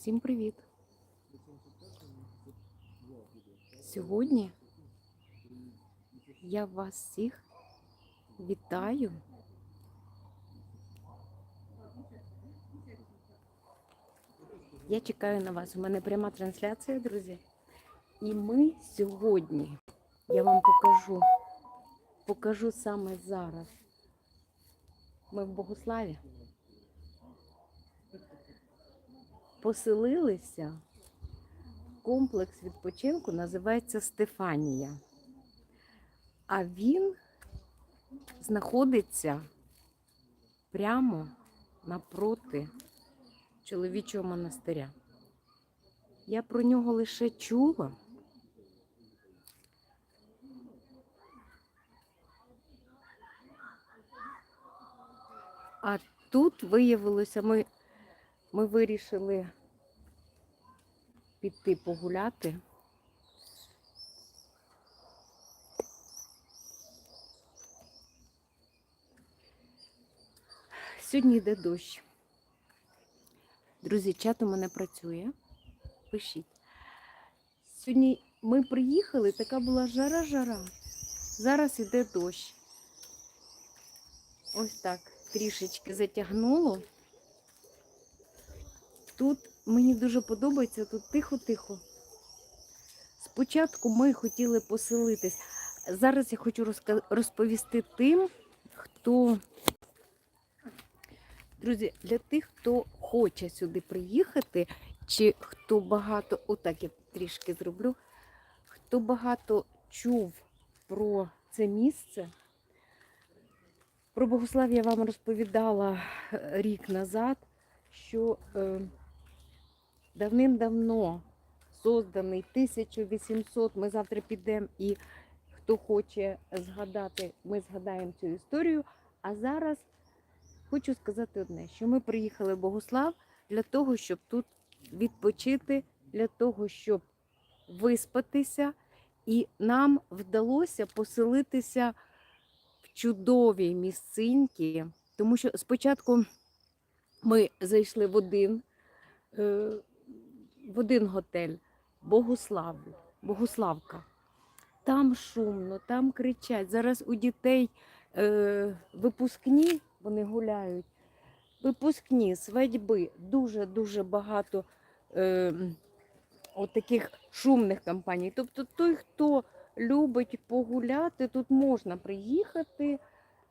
Всім привіт! Сьогодні я вас всіх вітаю. Я чекаю на вас. У мене пряма трансляція, друзі. І ми сьогодні, я вам покажу, покажу саме зараз. Ми в Богославі. Поселилися. Комплекс відпочинку називається Стефанія. А він знаходиться прямо напроти чоловічого монастиря. Я про нього лише чула. А тут виявилося, ми, ми вирішили піти погуляти. Сьогодні йде дощ. Друзі, чат у мене працює. Пишіть. Сьогодні ми приїхали, така була жара-жара. Зараз іде дощ. Ось так трішечки затягнуло. Тут мені дуже подобається, тут тихо-тихо. Спочатку ми хотіли поселитись. Зараз я хочу розповісти тим, хто. Друзі, для тих, хто хоче сюди приїхати, чи хто багато, отак я трішки зроблю, хто багато чув про це місце. Про Богослав я вам розповідала е, рік назад, що е, давним-давно созданий 1800, ми завтра підемо і хто хоче згадати, ми згадаємо цю історію. А зараз хочу сказати одне, що ми приїхали в Богослав для того, щоб тут відпочити, для того, щоб виспатися, і нам вдалося поселитися в чудовій місцинці, тому що спочатку ми зайшли в один, е, в один готель Богослав, Богославка. Там шумно, там кричать. Зараз у дітей е, випускні, вони гуляють. Випускні, свадьби, дуже-дуже багато е, от таких шумних компаній. Тобто той, хто любить погуляти, тут можна приїхати,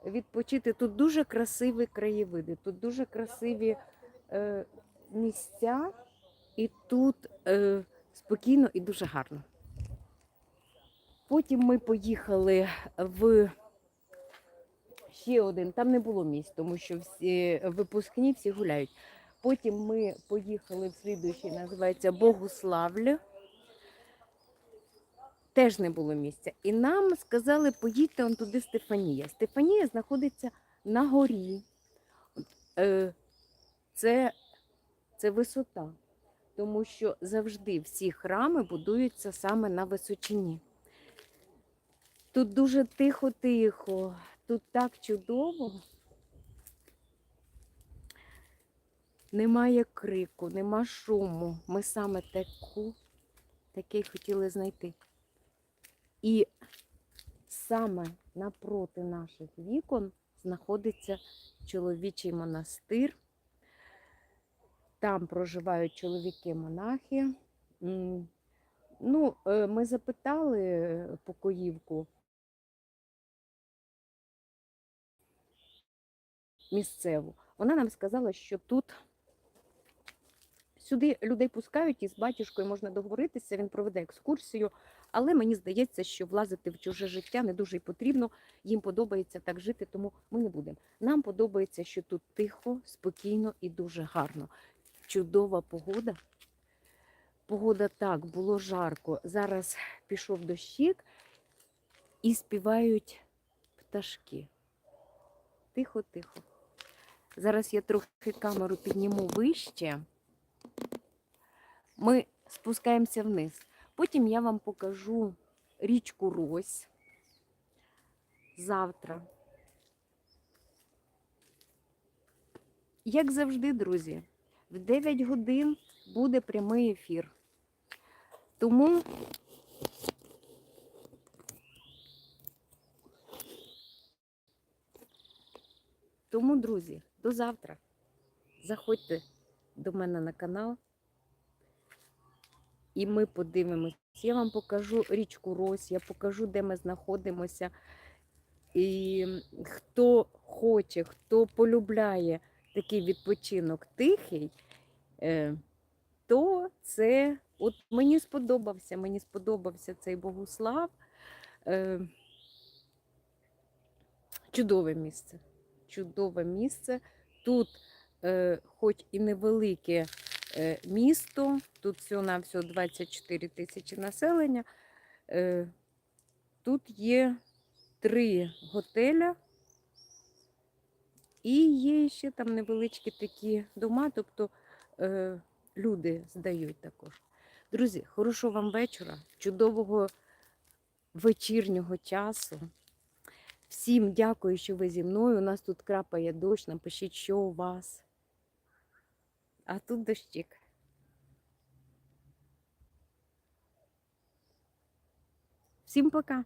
відпочити. Тут дуже красиві краєвиди, тут дуже красиві е, місця, і тут е, спокійно і дуже гарно. Потім ми поїхали в ще один, там не було місць, тому що всі випускні всі гуляють. Потім ми поїхали в слідуючий, називається Богославль. Теж не було місця. І нам сказали, поїдьте он туди Стефанія. Стефанія знаходиться на горі. Е, Це, це висота, тому що завжди всі храми будуються саме на височині. Тут дуже тихо-тихо, тут так чудово. Немає крику, нема шуму. Ми саме таку, такий хотіли знайти. І саме напроти наших вікон знаходиться чоловічий монастир. Там проживають чоловіки-монахи. Ну, е, ми запитали покоївку місцеву. Вона нам сказала, що тут сюди людей пускають і з батюшкою можна договоритися, він проведе екскурсію. Але мені здається, що влазити в чуже життя не дуже й потрібно. Їм подобається так жити, тому ми не будемо. Нам подобається, що тут тихо, спокійно і дуже гарно. Чудова погода. Погода так, було жарко. Зараз пішов дощик і співають пташки. Тихо-тихо. Зараз я трохи камеру підніму вище. Ми спускаємося вниз. Потім я вам покажу річку Рось завтра. Як завжди, друзі, в 9 годин буде прямий ефір. Тому Тому, друзі, до завтра. Заходьте до мене на канал. І ми подивимось. Я вам покажу річку Рось, я покажу, де ми знаходимося. І хто хоче, хто полюбляє такий відпочинок тихий, е, то це от мені сподобався. Мені сподобався цей Богуслав. Е, Чудове місце. Чудове місце. Тут, е, хоч і невелике місто, тут всього на всього 24 тисячі населення. Тут є три готеля. І є ще там невеличкі такі дома, тобто е, люди здають також. Друзі, хорошого вам вечора, чудового вечірнього часу. Всім дякую, що ви зі мною. У нас тут крапає дощ. Напишіть, що у вас. А тут дощик. Всім пока!